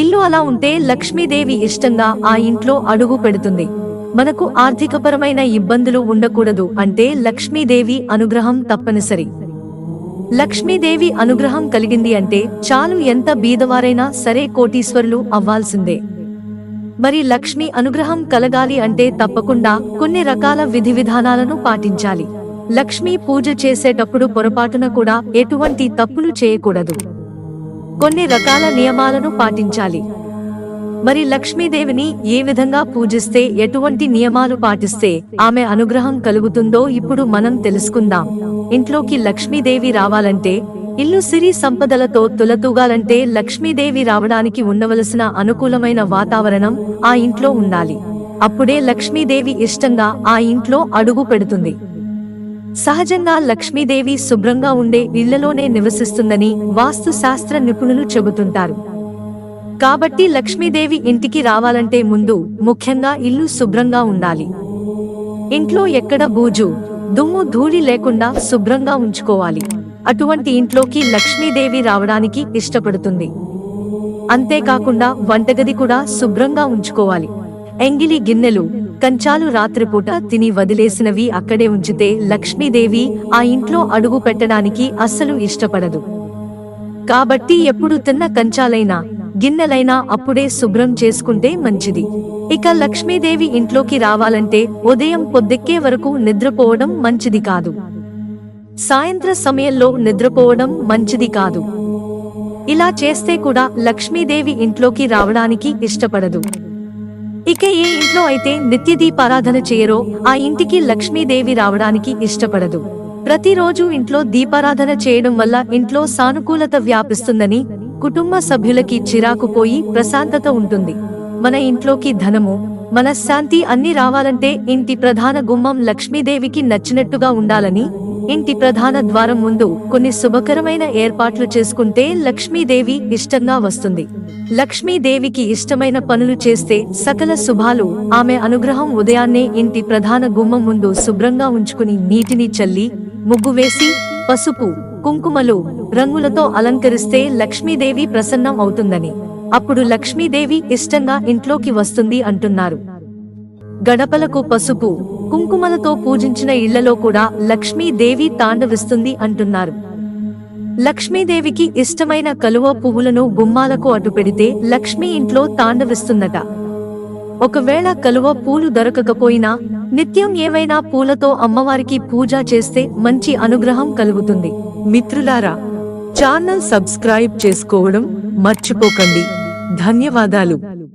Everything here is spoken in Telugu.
ఇల్లు అలా ఉంటే లక్ష్మీదేవి ఇష్టంగా ఆ ఇంట్లో అడుగు పెడుతుంది. మనకు ఆర్థికపరమైన ఇబ్బందులు ఉండకూడదు అంటే లక్ష్మీదేవి అనుగ్రహం తప్పనిసరి. లక్ష్మీదేవి అనుగ్రహం కలిగింది అంటే చాలు ఎంత బీదవారైనా సరే కోటీశ్వరులు అవ్వాల్సిందే. మరి లక్ష్మి అనుగ్రహం కలగాలి అంటే తప్పకుండా కొన్ని రకాల విధి విధానాలను పాటించాలి. లక్ష్మీ పూజ చేసేటప్పుడు పొరపాటున కూడా ఎటువంటి తప్పులు చేయకూడదు. కొన్ని రకాల నియమాలను పాటించాలి. మరి లక్ష్మీదేవిని ఏ విధంగా పూజిస్తే ఎటువంటి నియమాలు పాటిస్తే ఆమె అనుగ్రహం కలుగుతుందో ఇప్పుడు మనం తెలుసుకుందాం. ఇంట్లోకి లక్ష్మీదేవి రావాలంటే ఇల్లు సిరి సంపదలతో తులతూగాలంటే లక్ష్మీదేవి రావడానికి ఉండవలసిన అనుకూలమైన వాతావరణం ఆ ఇంట్లో ఉండాలి. అప్పుడే లక్ష్మీదేవి ఇష్టంగా ఆ ఇంట్లో అడుగు పెడుతుంది. సహజంగా లక్ష్మీదేవి శుభ్రంగా ఉండే ఇళ్ళలోనే నివసిస్తుందని వాస్తు శాస్త్ర నిపుణులు చెబుతుంటారు. కాబట్టి లక్ష్మీదేవి ఇంటికి రావాలంటే ముందు ముఖ్యంగా ఇల్లు శుభ్రంగా ఉండాలి. ఇంట్లో ఎక్కడ బూజు దుమ్ము ధూళి లేకుండా శుభ్రంగా ఉంచుకోవాలి. అటువంటి ఇంట్లోకి లక్ష్మీదేవి రావడానికి ఇష్టపడుతుంది. అంతేకాకుండా వంటగది కూడా శుభ్రంగా ఉంచుకోవాలి. ఎంగిలి గిన్నెలు కంచాలు రాత్రిపూట తిని వదిలేసినవి అక్కడే ఉంచితే లక్ష్మీదేవి ఆ ఇంట్లో అడుగు పెట్టడానికి అస్సలు ఇష్టపడదు. కాబట్టి ఎప్పుడు తిన్న కంచాలైనా గిన్నెలైనా అప్పుడే శుభ్రం చేసుకుంటే మంచిది. ఇక లక్ష్మీదేవి ఇంట్లోకి రావాలంటే ఉదయం పొద్దెక్కే వరకు నిద్రపోవడం మంచిది కాదు. సాయంత్ర సమయంలో నిద్రపోవడం మంచిది కాదు. ఇలా చేస్తే కూడా లక్ష్మీదేవి ఇంట్లోకి రావడానికి ఇష్టపడదు. ఇక ఏ ఇంట్లో అయితే నిత్య దీపారాధన చేయరో ఆ ఇంటికి లక్ష్మీదేవి రావడానికి ఇష్టపడదు. ప్రతిరోజు ఇంట్లో దీపారాధన చేయడం వల్ల ఇంట్లో సానుకూలత వ్యాపిస్తుందని కుటుంబ సభ్యులకి చిరాకు పోయి ప్రశాంతత ఉంటుంది. మన ఇంట్లోకి ధనము మనశ్శాంతి అన్ని రావాలంటే ఇంటి ప్రధాన గుమ్మం లక్ష్మీదేవికి నచ్చినట్టుగా ఉండాలని ఇంటి ప్రధాన ద్వారం ముందు కొన్ని శుభకరమైన ఏర్పాట్లు చేసుకుంటే లక్ష్మీదేవి ఇష్టంగా వస్తుంది. లక్ష్మీదేవికి ఇష్టమైన పనులు చేస్తే సకల శుభాలు ఆమె అనుగ్రహం ఉదయాన్నే ఇంటి ప్రధాన గుమ్మం ముందు శుభ్రంగా ఉంచుకుని నీటిని చల్లి ముగ్గు వేసి పసుపు కుంకుమలు రంగులతో అలంకరిస్తే లక్ష్మీదేవి ప్రసన్నం అవుతుందని. అప్పుడు లక్ష్మీదేవి ఇష్టంగా ఇంట్లోకి వస్తుంది అంటున్నారు. గడపలకు పసుపు కుంకుమలతో పూజించిన ఇళ్ళలో కూడా లక్ష్మీదేవి తాండవిస్తుంది అంటున్నారు. లక్ష్మీదేవికి ఇష్టమైన కలువ పువ్వులను గుమ్మాలకు అటు పెడితే లక్ష్మీ ఇంట్లో తాండవిస్తుందట. ఒకవేళ కలువ పూలు దొరకకపోయినా నిత్యం ఏవైనా పూలతో అమ్మవారికి పూజ చేస్తే మంచి అనుగ్రహం కలుగుతుంది. మిత్రులారా ఛానల్ సబ్స్క్రైబ్ చేసుకోవడం మర్చిపోకండి. ధన్యవాదాలు.